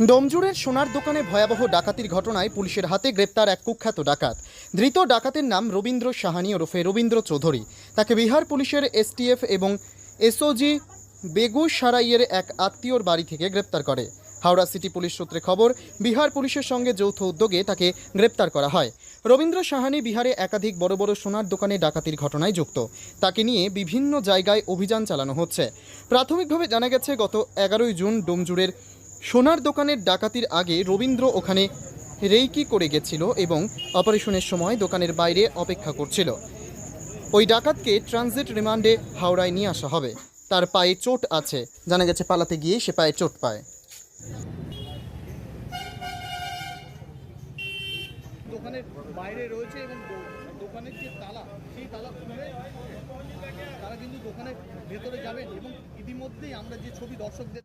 ডোমজুড়ের সোনার দোকানে ভয়াবহ ডাকাতির ঘটনায় পুলিশের হাতে গ্রেপ্তার এক কুখ্যাত ডাকাত। ধৃত ডাকাতের নাম রবীন্দ্র সাহানি ওরফে রবীন্দ্র চৌধুরী। তাকে বিহার পুলিশের এসটিএফ এবং এসওজি বেগুসারাইয়ের এক আত্মীয়র বাড়ি থেকে গ্রেপ্তার করে। হাওড়া সিটি পুলিশ সূত্রে খবর, বিহার পুলিশের সঙ্গে যৌথ উদ্যোগে তাকে গ্রেপ্তার করা হয়। রবীন্দ্র সাহানি বিহারে একাধিক বড় বড় সোনার দোকানে ডাকাতির ঘটনায় যুক্ত। তাকে নিয়ে বিভিন্ন জায়গায় অভিযান চালানো হচ্ছে। প্রাথমিকভাবে জানা গেছে, গত এগারোই জুন ডোমজুড়ের সোনার দোকানের ডাকাতির আগে রবীন্দ্র ওখানে রেইকি করে গেছিল এবং অপারেশনের সময় দোকানের বাইরে অপেক্ষা করছিল। ওই ডাকাতকে ট্রানজিট রিমান্ডে হাওড়ায় নিয়ে আসা হবে। তার পায়ে চোট আছে। জানা গেছে পালাতে গিয়ে সে পায়ে চোট পায়। তারা কিন্তু দোকানের ভেতরে যাবেন এবং ইতিমধ্যেই আমরা যে ছবি দর্শকদের